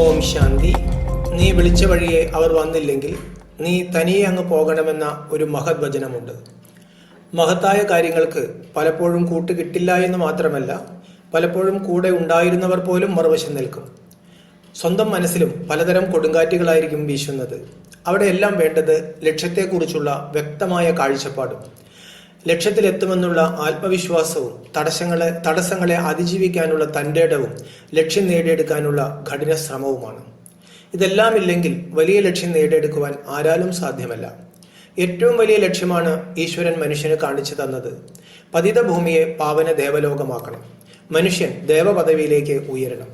ഓം ശാന്തി. നീ വിളിച്ച വഴിയെ അവർ വന്നില്ലെങ്കിൽ നീ തനിയെ അങ്ങ് പോകണമെന്ന ഒരു മഹത് വചനമുണ്ട് മഹത്തായ കാര്യങ്ങൾക്ക് പലപ്പോഴും കൂട്ട് കിട്ടില്ല എന്ന് മാത്രമല്ല പലപ്പോഴും കൂടെ ഉണ്ടായിരുന്നവർ പോലും മറുവശം നിൽക്കും. സ്വന്തം മനസ്സിലും പലതരം കൊടുങ്കാറ്റുകളായിരിക്കും വീശുന്നത്. അവിടെയെല്ലാം വേണ്ടത് ലക്ഷ്യത്തെക്കുറിച്ചുള്ള വ്യക്തമായ കാഴ്ചപ്പാടും ലക്ഷ്യത്തിലെത്തുമെന്നുള്ള ആത്മവിശ്വാസവും തടസ്സങ്ങളെ തടസ്സങ്ങളെ അതിജീവിക്കാനുള്ള തന്റെടവും ലക്ഷ്യം നേടിയെടുക്കാനുള്ള കഠിന ശ്രമവുമാണ്. ഇതെല്ലാം ഇല്ലെങ്കിൽ വലിയ ലക്ഷ്യം നേടിയെടുക്കുവാൻ ആരാലും സാധ്യമല്ല. ഏറ്റവും വലിയ ലക്ഷ്യമാണ് ഈശ്വരൻ മനുഷ്യന് കാണിച്ചു തന്നത്. പതിത ഭൂമിയെ പാവന ദേവലോകമാക്കണം. മനുഷ്യൻ ദേവപദവിയിലേക്ക് ഉയരണം.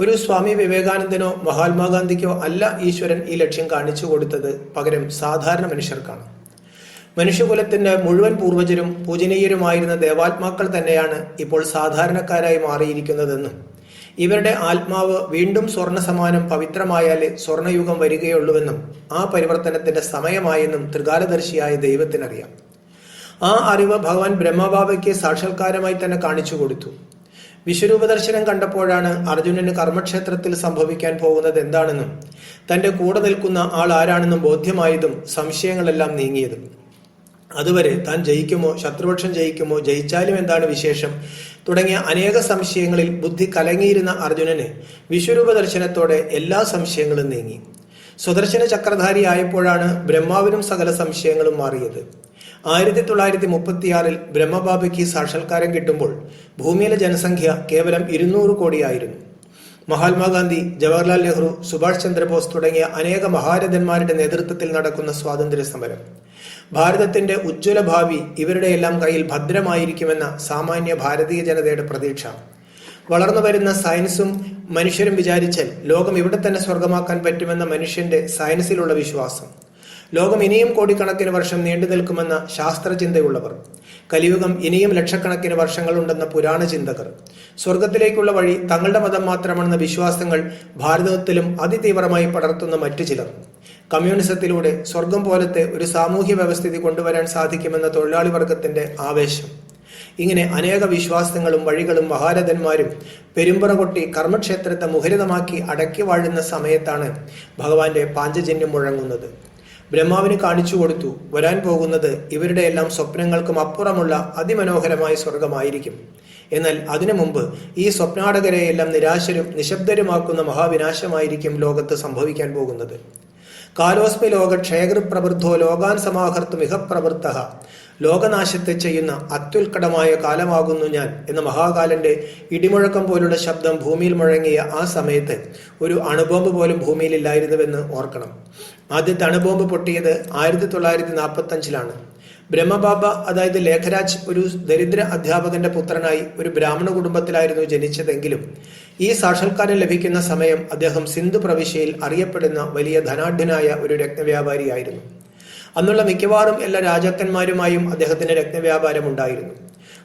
ഒരു സ്വാമി വിവേകാനന്ദനോ മഹാത്മാഗാന്ധിക്കോ അല്ല ഈശ്വരൻ ഈ ലക്ഷ്യം കാണിച്ചു കൊടുത്തത് പകരം സാധാരണ മനുഷ്യർക്കാണ്. മനുഷ്യകുലത്തിന്റെ മുഴുവൻ പൂർവജരും പൂജനീയരുമായിരുന്ന ദേവാത്മാക്കൾ തന്നെയാണ് ഇപ്പോൾ സാധാരണക്കാരായി മാറിയിരിക്കുന്നതെന്നും ഇവരുടെ ആത്മാവ് വീണ്ടും സ്വർണ സമാനം പവിത്രമായാലേ സ്വർണയുഗം വരികയുള്ളൂവെന്നും ആ പരിവർത്തനത്തിന്റെ സമയമായെന്നും ത്രികാലദർശിയായ ദൈവത്തിനറിയാം. ആ അറിവ് ഭഗവാൻ ബ്രഹ്മബാബയ്ക്ക് സാക്ഷാത്കാരമായി തന്നെ കാണിച്ചു കൊടുത്തു. വിശ്വരൂപ ദർശനം കണ്ടപ്പോഴാണ് അർജുനന് കർമ്മക്ഷേത്രത്തിൽ സംഭവിക്കാൻ പോകുന്നത് എന്താണെന്നും തന്റെ കൂടെ നിൽക്കുന്ന ആൾ ആരാണെന്നും ബോധ്യമായതും സംശയങ്ങളെല്ലാം നീങ്ങിയതും. അതുവരെ താൻ ജയിക്കുമോ ശത്രുപക്ഷം ജയിക്കുമോ ജയിച്ചാലും എന്താണ് വിശേഷം? തുടങ്ങിയ അനേക സംശയങ്ങളിൽ ബുദ്ധി കലങ്ങിയിരുന്ന അർജുനന് വിശ്വരൂപ ദർശനത്തോടെ എല്ലാ സംശയങ്ങളും നീങ്ങി. സുദർശന ചക്രധാരി ആയപ്പോഴാണ് ബ്രഹ്മാവിനും സകല സംശയങ്ങളും മാറിയത്. ആയിരത്തി തൊള്ളായിരത്തി മുപ്പത്തിയാറിൽ ബ്രഹ്മബാബയ്ക്ക് സാക്ഷാത്കാരം കിട്ടുമ്പോൾ ഭൂമിയിലെ ജനസംഖ്യ കേവലം ഇരുന്നൂറ് കോടിയായിരുന്നു. മഹാത്മാഗാന്ധി ജവഹർലാൽ നെഹ്റു സുഭാഷ് ചന്ദ്രബോസ് തുടങ്ങിയ അനേക മഹാരഥന്മാരുടെ നേതൃത്വത്തിൽ നടക്കുന്ന സ്വാതന്ത്ര്യ സമരം ഭാരതത്തിന്റെ ഉജ്ജ്വല ഭാവി ഇവരുടെയെല്ലാം കയ്യിൽ ഭദ്രമായിരിക്കുമെന്ന സാമാന്യ ഭാരതീയ ജനതയുടെ പ്രതീക്ഷ. വളർന്നു വരുന്ന സയൻസും മനുഷ്യരും വിചാരിച്ചാൽ ലോകം ഇവിടെ തന്നെ സ്വർഗമാക്കാൻ പറ്റുമെന്ന മനുഷ്യന്റെ സയൻസിലുള്ള വിശ്വാസം. ലോകം ഇനിയും കോടിക്കണക്കിന് വർഷം നീണ്ടു നിൽക്കുമെന്ന ശാസ്ത്രചിന്തയുള്ളവർ. കലിയുഗം ഇനിയും ലക്ഷക്കണക്കിന് വർഷങ്ങളുണ്ടെന്ന പുരാണ ചിന്തകർ. സ്വർഗത്തിലേക്കുള്ള വഴി തങ്ങളുടെ മതം മാത്രമാണെന്ന വിശ്വാസങ്ങൾ ഭാരതത്തിലും അതിതീവ്രമായി പടർത്തുന്ന മറ്റു ചിലർ. കമ്മ്യൂണിസത്തിലൂടെ സ്വർഗം പോലത്തെ ഒരു സാമൂഹ്യ വ്യവസ്ഥിതി കൊണ്ടുവരാൻ സാധിക്കുമെന്ന തൊഴിലാളി വർഗത്തിന്റെ ആവേശം. ഇങ്ങനെ അനേക വിശ്വാസങ്ങളും വഴികളും മഹാരഥന്മാരും പെരുമ്പറ കൊട്ടി കർമ്മക്ഷേത്രത്തെ മുഹരിതമാക്കി അടക്കി വാഴുന്ന സമയത്താണ് ഭഗവാന്റെ പാഞ്ചജന്യം മുഴങ്ങുന്നത്. ബ്രഹ്മാവിന് കാണിച്ചു കൊടുത്തു വരാൻ പോകുന്നത് ഇവരുടെ എല്ലാം സ്വപ്നങ്ങൾക്കും അപ്പുറമുള്ള അതിമനോഹരമായ സ്വർഗമായിരിക്കും. എന്നാൽ അതിനു മുമ്പ് ഈ സ്വപ്നാടകരെയെല്ലാം നിരാശരും നിശബ്ദരുമാക്കുന്ന മഹാവിനാശമായിരിക്കും ലോകത്ത് സംഭവിക്കാൻ പോകുന്നത്. കാലോസ്മി ലോക ക്ഷയകൃപ്രവൃദ്ധോ ലോകാൻ സമാഹർത്തു മികപ്രവൃത്ത പ്രവൃത്ത ലോകനാശത്തെ ചെയ്യുന്ന അത്യുൽക്കടമായ കാലമാകുന്നു ഞാൻ എന്ന മഹാകാലന്റെ ഇടിമുഴക്കം പോലുള്ള ശബ്ദം ഭൂമിയിൽ മുഴങ്ങിയ ആ സമയത്ത് ഒരു അണുബോംബ് പോലും ഭൂമിയിൽ ഇല്ലായിരുന്നുവെന്ന് ഓർക്കണം. ആദ്യത്തെ അണുബോംബ് പൊട്ടിയത് ആയിരത്തി തൊള്ളായിരത്തി നാൽപ്പത്തി അഞ്ചിലാണ് ബ്രഹ്മബാബ അതായത് ലേഖരാജ് ഒരു ദരിദ്ര അധ്യാപകന്റെ പുത്രനായി ഒരു ബ്രാഹ്മണ കുടുംബത്തിലായിരുന്നു ജനിച്ചതെങ്കിലും ഈ സാക്ഷാത്കാരം ലഭിക്കുന്ന സമയം അദ്ദേഹം സിന്ധു പ്രവിശ്യയിൽ അറിയപ്പെടുന്ന വലിയ ധനാഢ്യനായ ഒരു രത്നവ്യാപാരിയായിരുന്നു. അന്നുള്ള മിക്കവാറും എല്ലാ രാജാക്കന്മാരുമായും അദ്ദേഹത്തിന് രത്നവ്യാപാരം ഉണ്ടായിരുന്നു.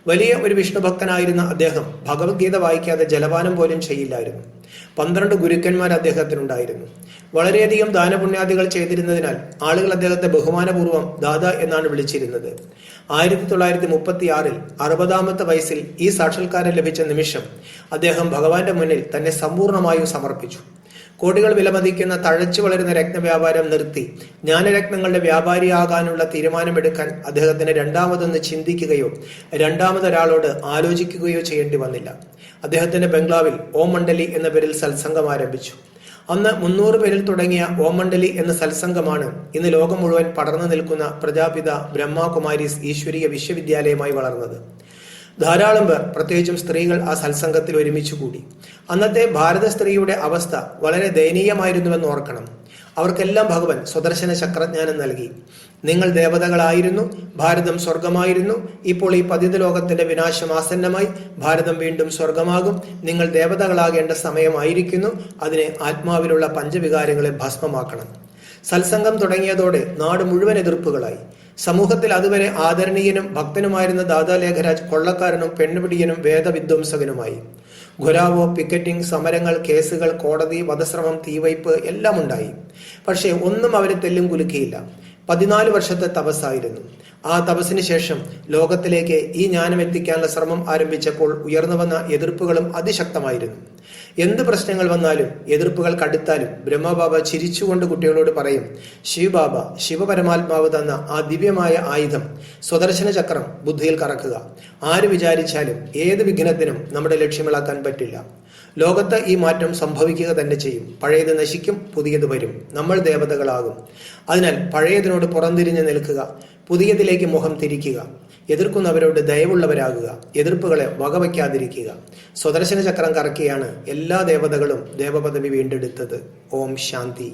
വലിയ ഒരു വിഷ്ണുഭക്തനായിരുന്ന അദ്ദേഹം ഭഗവത്ഗീത വായിക്കാതെ ജലപാനം പോലും ചെയ്യില്ലായിരുന്നു. പന്ത്രണ്ട് ഗുരുക്കന്മാർ അദ്ദേഹത്തിനുണ്ടായിരുന്നു. വളരെയധികം ദാനപുണ്യാദികൾ ചെയ്തിരുന്നതിനാൽ ആളുകൾ അദ്ദേഹത്തെ ബഹുമാനപൂർവം ദാദ എന്നാണ് വിളിച്ചിരുന്നത്. ആയിരത്തി തൊള്ളായിരത്തി മുപ്പത്തി ആറിൽ അറുപതാമത്തെ വയസ്സിൽ ഈ സാക്ഷാത്കാരം ലഭിച്ച നിമിഷം അദ്ദേഹം ഭഗവാന്റെ മുന്നിൽ തന്നെ സമ്പൂർണമായും സമർപ്പിച്ചു. കോടികൾ വിലമതിക്കുന്ന തഴച്ചു വളരുന്ന രത്നവ്യാപാരം നിർത്തി ജ്ഞാനരത്നങ്ങളുടെ വ്യാപാരിയാകാനുള്ള തീരുമാനമെടുക്കാൻ അദ്ദേഹത്തിന് രണ്ടാമതൊന്ന് ചിന്തിക്കുകയോ രണ്ടാമതൊരാളോട് ആലോചിക്കുകയോ ചെയ്യേണ്ടി വന്നില്ല. അദ്ദേഹത്തിന്റെ ബംഗ്ലാവിൽ ഓം മണ്ഡലി എന്ന പേരിൽ സത്സംഗം ആരംഭിച്ചു. അന്ന് മുന്നൂറ് പേരിൽ തുടങ്ങിയ ഓമണ്ഡലി മണ്ഡലി എന്ന സത്സംഗമാണ് ഇന്ന് ലോകം മുഴുവൻ പടർന്നു നിൽക്കുന്ന പ്രജാപിത ബ്രഹ്മകുമാരീസ് ഈശ്വരീയ വിശ്വവിദ്യാലയമായി വളർന്നത്. ധാരാളം പേർ പ്രത്യേകിച്ചും സ്ത്രീകൾ ആ സത്സംഗത്തിൽ ഒരുമിച്ച് കൂടി. അന്നത്തെ ഭാരത സ്ത്രീയുടെ അവസ്ഥ വളരെ ദയനീയമായിരുന്നുവെന്ന് ഓർക്കണം. അവർക്കെല്ലാം ഭഗവൻ സുദർശന ചക്രജ്ഞാനം നൽകി. നിങ്ങൾ ദേവതകളായിരുന്നു ഭാരതം സ്വർഗമായിരുന്നു ഇപ്പോൾ ഈ പതിത ലോകത്തിന്റെ വിനാശം ആസന്നമായി ഭാരതം വീണ്ടും സ്വർഗമാകും നിങ്ങൾ ദേവതകളാകേണ്ട സമയമായിരിക്കുന്നു. അതിനെ ആത്മാവിലുള്ള പഞ്ചവികാരങ്ങളെ ഭസ്മമാക്കണം. സത്സംഗം തുടങ്ങിയതോടെ നാട് മുഴുവൻ എതിർപ്പുകളായി. സമൂഹത്തിൽ അതുവരെ ആദരണീയനും ഭക്തനുമായിരുന്ന ദാദാ ലേഖരാജ് കൊള്ളക്കാരനും പെണ്ണുപിടിയനും വേദവിധ്വംസകനുമായി. ഖുരാവോ പിക്കറ്റിംഗ് സമരങ്ങൾ കേസുകൾ കോടതി വധശ്രമം തീവയ്പ് എല്ലാം ഉണ്ടായി പക്ഷേ ഒന്നും അവരെ തെല്ലും കുലുക്കിയില്ല. പതിനാല് വർഷത്തെ തപസ്സായിരുന്നു. ആ തപസ്സിന് ശേഷം ലോകത്തിലേക്ക് ഈ ജ്ഞാനം എത്തിക്കാനുള്ള ശ്രമം ആരംഭിച്ചപ്പോൾ ഉയർന്നു വന്ന എതിർപ്പുകളും അതിശക്തമായിരുന്നു. എന്ത് പ്രശ്നങ്ങൾ വന്നാലും എതിർപ്പുകൾ കടുത്താലും ബ്രഹ്മബാബ ചിരിച്ചുകൊണ്ട് കുട്ടികളോട് പറയും ശിവബാബ ശിവപരമാത്മാവ് തന്ന ആ ദിവ്യമായ ആയുധം സ്വദർശന ചക്രം ബുദ്ധിയിൽ കറക്കുക. ആര് വിചാരിച്ചാലും ഏത് വിഘ്നത്തിനും നമ്മുടെ ലക്ഷ്യമിളാക്കാൻ പറ്റില്ല. ലോകത്ത് ഈ മാറ്റം സംഭവിക്കുക തന്നെ ചെയ്യും. പഴയത് നശിക്കും പുതിയത് വരും. നമ്മൾ ദേവതകളാകും. അതിനാൽ പഴയതിനോട് പുറംതിരിഞ്ഞ് നിൽക്കുക. പുതിയതിലേക്ക് മുഖം തിരിക്കുക. എതിർക്കുന്നവരോട് ദയവുള്ളവരാകുക. എതിർപ്പുകളെ വകവയ്ക്കാതിരിക്കുക. സ്വദർശന ചക്രം കറക്കിയാണ് എല്ലാ ദേവതകളും ദേവപദവി വീണ്ടെടുത്തത്. ഓം ശാന്തി.